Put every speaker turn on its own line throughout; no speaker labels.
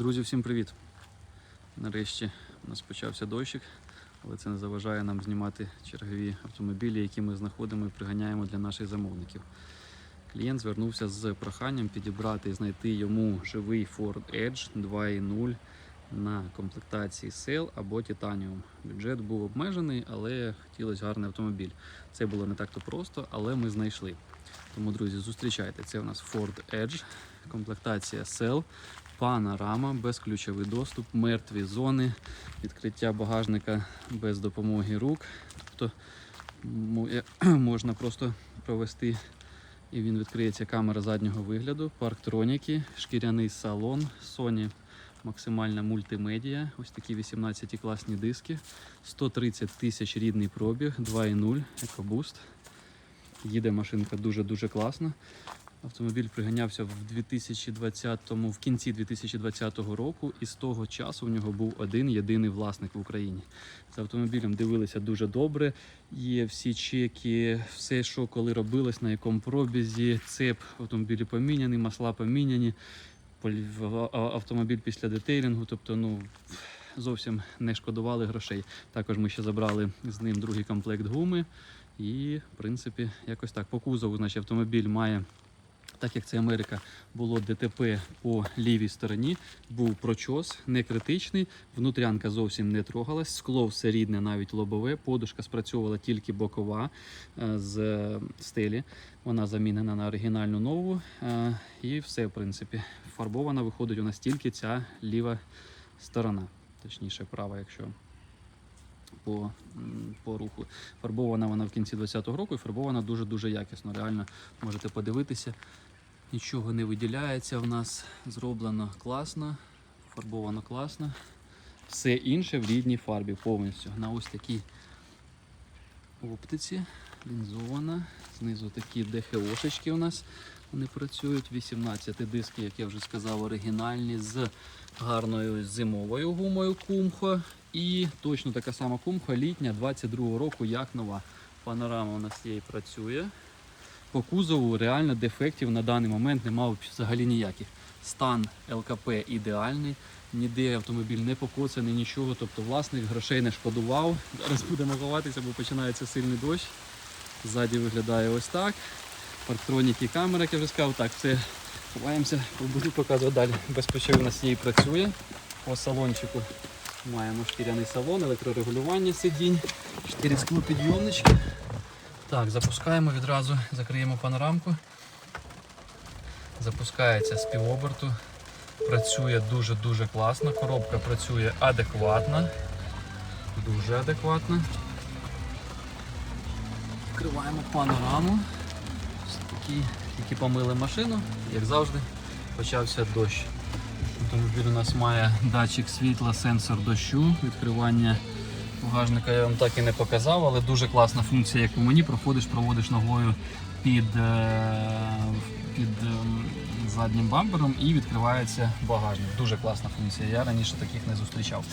Друзі, всім привіт! Нарешті у нас почався дощик, але це не заважає нам знімати чергові автомобілі, які ми знаходимо і приганяємо для наших замовників. Клієнт звернувся з проханням підібрати і знайти йому живий Ford Edge 2.0 на комплектації Sail або Titanium. Бюджет був обмежений, але хотілося гарний автомобіль. Це було не так-то просто, але ми знайшли. Тому, друзі, зустрічайте. Це у нас Ford Edge, комплектація Cell, панорама, безключовий доступ, мертві зони, відкриття багажника без допомоги рук. Тобто можна просто провести і він відкриється камера заднього вигляду, парктроніки, шкіряний салон, Sony максимальна мультимедіа, ось такі 18 класні диски, 130 тисяч рідний пробіг, 2.0, EcoBoost. Їде машинка дуже-дуже класно. Автомобіль приганявся в 2020-му, в кінці 2020 року, і з того часу в нього був один єдиний власник в Україні. З автомобілем дивилися дуже добре. Є всі чеки, все, що коли робилось, на якому пробізі, цеп автомобілі поміняний, масла поміняні, автомобіль після детейлінгу, тобто, ну. Зовсім не шкодували грошей. Також ми ще забрали з ним другий комплект гуми. І, в принципі, якось так. По кузову, значить, автомобіль має, так як це Америка, було ДТП по лівій стороні, був прочос, не критичний, внутрянка зовсім не трогалась, скло все рідне, навіть лобове, подушка спрацьовувала тільки бокова е, з е, стелі. Вона замінена на оригінальну нову. е, І все, в принципі, фарбована виходить у нас тільки ця ліва сторона, точніше, права, якщо по, по руху. Фарбована вона в кінці 20-го року і фарбована дуже-дуже якісно. Реально можете подивитися. Нічого не виділяється в нас. Зроблено класно, фарбовано класно. Все інше в рідній фарбі повністю. На ось такій оптиці лінзована. Знизу такі ДХОшечки у нас вони працюють. 18 диски, як я вже сказав, оригінальні з гарною зимовою гумою Кумхо. І точно така сама Кумхо літня 22 року, як нова. Панорама у нас є і працює. По кузову реально дефектів на даний момент немає взагалі ніяких. Стан ЛКП ідеальний, ніде автомобіль не покоцаний, нічого. Тобто власник грошей не шкодував. Зараз будемо ховатися, бо починається сильний дощ. Ззаді виглядає ось так. Парктроніки камера, як я вже сказав, так, все ховаємося, буду показувати далі. Безпечовий у нас і працює. По салончику маємо шкіряний салон, електрорегулювання сидінь, 4 склопідйомнички. Так, запускаємо відразу, закриємо панорамку. Запускається з півоберту. Працює дуже-дуже класно. Коробка працює адекватно. Дуже адекватно. Відкриваємо панораму. Ось такі, тільки помили машину, як завжди, почався дощ. Автомобіль у нас має датчик світла, сенсор дощу, відкривання багажника я вам так і не показав, але дуже класна функція, як у мені. Проходиш, проводиш ногою під, е, під ем, заднім бампером і відкривається багажник. Дуже класна функція. Я раніше таких не зустрічав.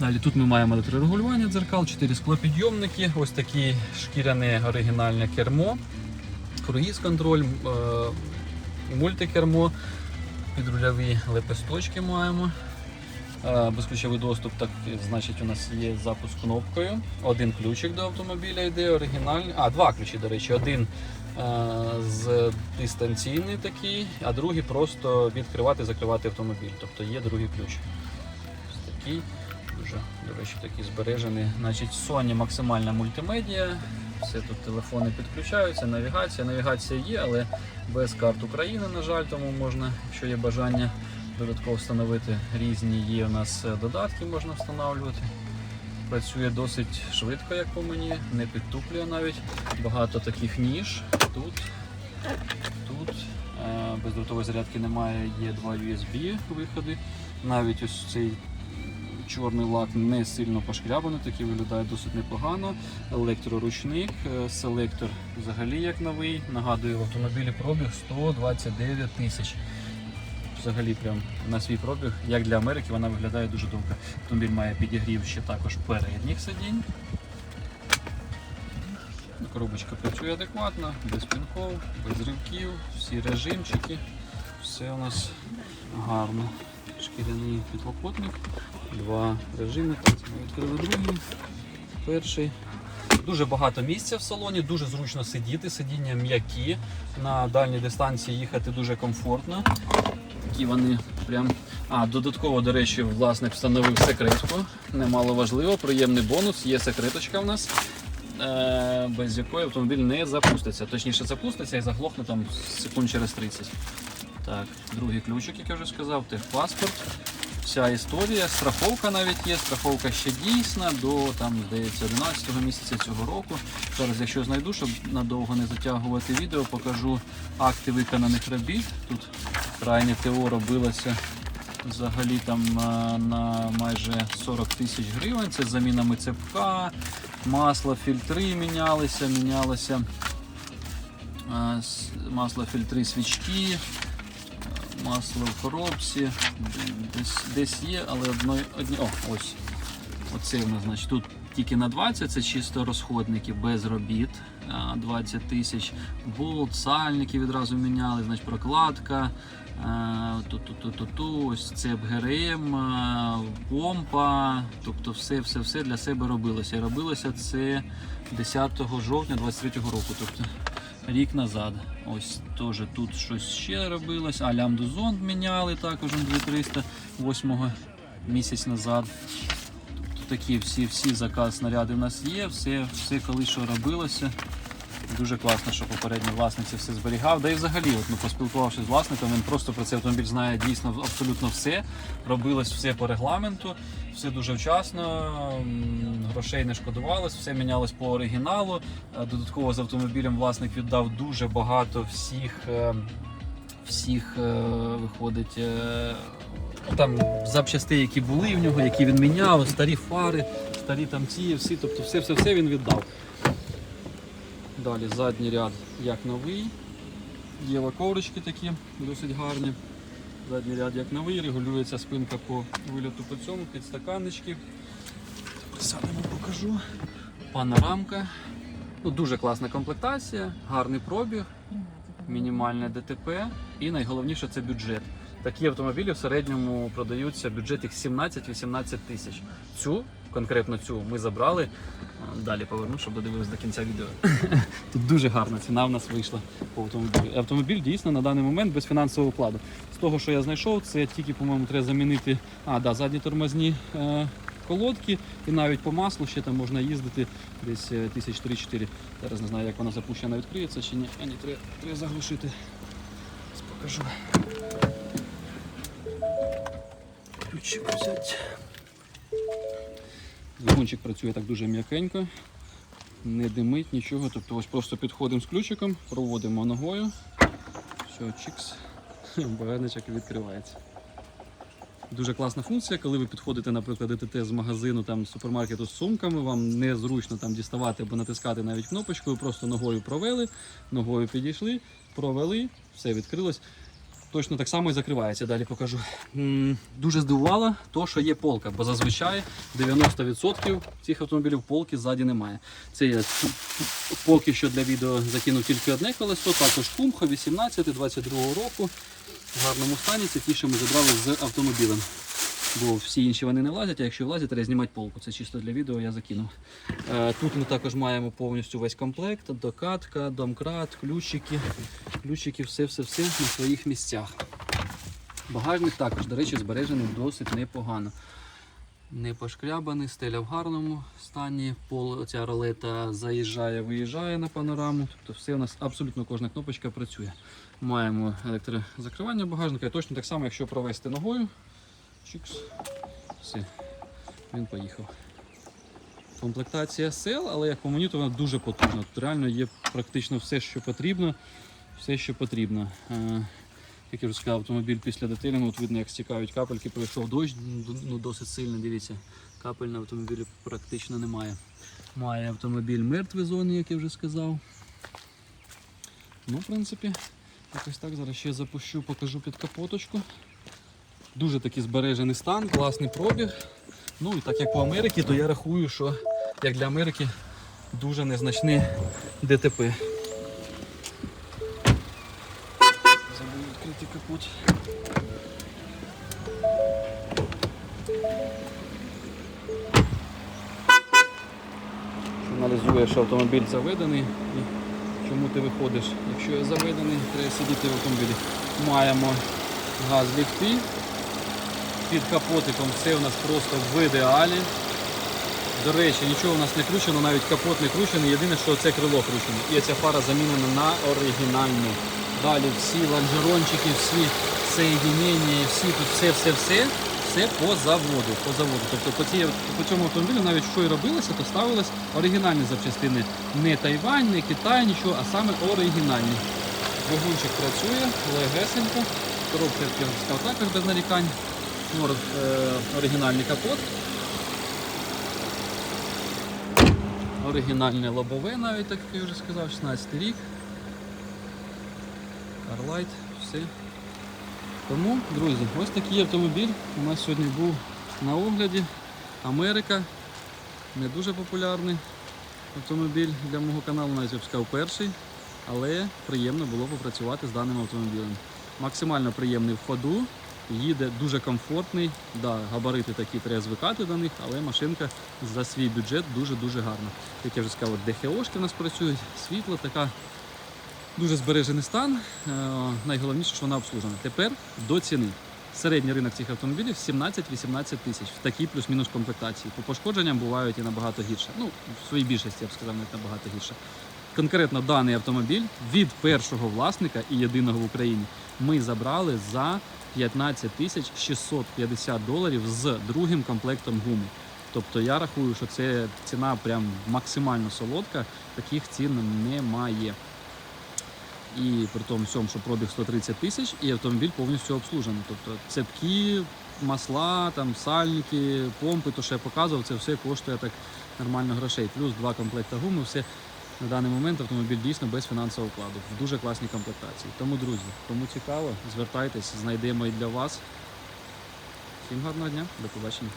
Далі тут ми маємо електрорегулювання дзеркал, 4 склопідйомники, ось таке шкіряне оригінальне кермо, круїз контроль, е, мультикермо, підрульові лепесточки маємо. Е, Безключовий доступ, так значить, у нас є запуск кнопкою. Один ключик до автомобіля йде, оригінальний. А, два ключі, до речі, один е, з дистанційний такий, а другий просто відкривати закривати автомобіль. Тобто є другий ключ. Ось такий. Дуже, до речі, такий збережений. Значить, Sony максимальна мультимедіа. Все тут телефони підключаються, навігація. Навігація є, але без карт України, на жаль, тому можна, якщо є бажання додатково встановити різні є у нас е, додатки, можна встановлювати. Працює досить швидко, як по мені, не підтуплює навіть. Багато таких ніж. Тут, тут е, бездротової зарядки немає, є два USB виходи. Навіть ось цей чорний лак не сильно пошкрябаний, такий виглядає досить непогано. Електроручник, е, селектор взагалі як новий. Нагадую, в автомобілі пробіг 129 тисяч. Взагалі прям на свій пробіг, як для Америки, вона виглядає дуже добре. Автомобіль має підігрів ще також передніх сидінь. Коробочка працює адекватно, без пінков, без ривків, всі режимчики. Все у нас гарно. Шкіряний підлокотник, два режими. Ми відкрили другий, перший. Дуже багато місця в салоні, дуже зручно сидіти, сидіння м'які. На дальній дистанції їхати дуже комфортно. Такі вони прям. А, додатково, до речі, власник встановив секретку. Немало важливо, приємний бонус. Є секреточка в нас, е, без якої автомобіль не запуститься. Точніше, запуститься і заглохне там секунд через 30. Так, другий ключик, як я вже сказав, техпаспорт. Вся історія, страховка навіть є, страховка ще дійсна до там, здається, 11 місяця цього року. Зараз, якщо знайду, щоб надовго не затягувати відео, покажу акти виконаних робіт. Тут крайнє ТО робилося взагалі там на, на майже 40 тисяч гривень. Це з замінами цепка, масло, фільтри мінялися, мінялося е, масло, фільтри, свічки, е, масло в коробці. Десь, десь є, але одної, одні. О, ось. Оце в нас, значить, тут тільки на 20, це чисто розходники без робіт. 20 тисяч. Болт, сальники відразу міняли, значить прокладка. Ту-ту-ту-ту-ту, ось це ГРМ, помпа, тобто все, все, все для себе робилося. І робилося це 10 жовтня 23 року, тобто рік назад. Ось теж тут щось ще робилось. А лямбду зонд міняли також на 2308 місяць назад. Тобто такі всі, всі заказ снаряди в нас є, все, все коли що робилося. Дуже класно, що попередній власник це все зберігав. Да і взагалі, от, ну, поспілкувавшись з власником, він просто про цей автомобіль знає дійсно абсолютно все. Робилось все по регламенту, все дуже вчасно, грошей не шкодувалось, все мінялось по оригіналу. Е, Додатково з автомобілем власник віддав дуже багато всіх, е, всіх е, виходить. Там запчастей, які були в нього, які він міняв, старі фари, старі там ці, всі, тобто все-все-все він віддав. Далі задній ряд як новий. Є лаковрички такі, досить гарні. Задній ряд як новий, регулюється спинка по вильоту по цьому, підстаканнички. Присадимо, покажу. Панорамка. Ну, дуже класна комплектація, гарний пробіг, мінімальне ДТП і найголовніше це бюджет. Такі автомобілі в середньому продаються бюджет їх 17-18 тисяч. Цю, конкретно цю, ми забрали. Далі поверну, щоб додивились до кінця відео. Тут дуже гарна ціна в нас вийшла по автомобілю. Автомобіль дійсно на даний момент без фінансового вкладу. З того, що я знайшов, це тільки, по-моєму, треба замінити а, да, задні тормозні е, колодки, і навіть по маслу ще там можна їздити десь е, тисяч 3-4. Зараз не знаю, як вона запущена, відкриється чи ні. А ні, треба, треба заглушити. Зараз покажу. Ключик взяти. Двигунчик працює так дуже м'якенько, не димить нічого. Тобто ось просто підходимо з ключиком, проводимо ногою. Все, чікс, багажничок відкривається. Дуже класна функція, коли ви підходите, наприклад, ДТТ з магазину там супермаркету з сумками, вам незручно там діставати або натискати навіть кнопочку, ви просто ногою провели, ногою підійшли, провели, все відкрилось. Точно так само і закривається. Далі покажу. Дуже здивувало то, що є полка, бо зазвичай 90% цих автомобілів полки ззаді немає. Це я поки що для відео закинув тільки одне колесо, також кумха 18-22 року. В гарному стані це ті, що ми забрали з автомобілем. Бо всі інші вони не влазять, а якщо влазять, треба знімати полку. Це чисто для відео я закинув. Е, Тут ми також маємо повністю весь комплект, докатка, домкрат, ключики. Ключики, все-все-все на своїх місцях. Багажник також, до речі, збережений досить непогано. Не пошкрябаний, стеля в гарному стані, пол, ця ролета заїжджає, виїжджає на панораму. Тобто все у нас абсолютно кожна кнопочка працює. Маємо електрозакривання багажника і точно так само, якщо провести ногою, чикс, все, він поїхав. Комплектація сел, але як по мені, то вона дуже потужна. Тут реально є практично все, що потрібно. Все, що потрібно. Е, Як я вже сказав, автомобіль після детелінгу, от видно, як стікають капельки, пройшов дощ, ну досить сильно, дивіться, капель на автомобілі практично немає. Має автомобіль мертвий зоні, як я вже сказав. Ну, в принципі, якось так. Зараз ще запущу, покажу під капоточку. Дуже такий збережений стан, класний пробіг. Ну і так як по Америці, то я рахую, що як для Америки дуже незначне ДТП. Забув відкрити капот. Аналізує, що автомобіль заведений і чому ти виходиш. Якщо я заведений, треба сидіти в автомобілі. Маємо газ ліфти. Під капотиком все у нас просто в ідеалі. До речі, нічого у нас не кручено, навіть капот не кручений, єдине, що це крило кручене. І ця фара замінена на оригінальну. Далі всі лонжерончики, всі соєдинення, всі тут все-все-все, все по заводу. По заводу. Тобто по, цій, по цьому автомобілю навіть що і робилося, то ставились оригінальні запчастини. Не Тайвань, не Китай, нічого, а саме оригінальні. Двигунчик працює, легесенько, коробка сказав, також без нарікань. Нор, е, оригінальний капот. Оригінальне лобове навіть, так як я вже сказав, 16 рік. Карлайт, все. Тому, друзі, ось такий автомобіль у нас сьогодні був на огляді. Америка. Не дуже популярний автомобіль для мого каналу, навіть я б сказав перший. Але приємно було попрацювати з даним автомобілем. Максимально приємний в ходу, їде дуже комфортний. Да, габарити такі треба звикати до них, але машинка за свій бюджет дуже-дуже гарна. Як я вже сказав, ДХОшки у нас працюють, світло, така дуже збережений стан. Е, найголовніше, що вона обслужена. Тепер до ціни. Середній ринок цих автомобілів 17-18 тисяч в такій плюс-мінус комплектації. По пошкодженням бувають і набагато гірше. Ну, в своїй більшості я б сказав, навіть набагато гірше. Конкретно даний автомобіль від першого власника і єдиного в Україні ми забрали за 15 тисяч 650 доларів з другим комплектом гуми. Тобто я рахую, що це ціна прям максимально солодка, таких цін немає. І при тому всьому, що пробіг 130 тисяч, і автомобіль повністю обслужений. Тобто цепки, масла, там, сальники, помпи, то що я показував, це все коштує так нормально грошей. Плюс два комплекти гуми, все на даний момент автомобіль дійсно без фінансового вкладу, в дуже класній комплектації. Тому, друзі, кому цікаво, звертайтесь, знайдемо і для вас. Всім гарного дня, до побачення.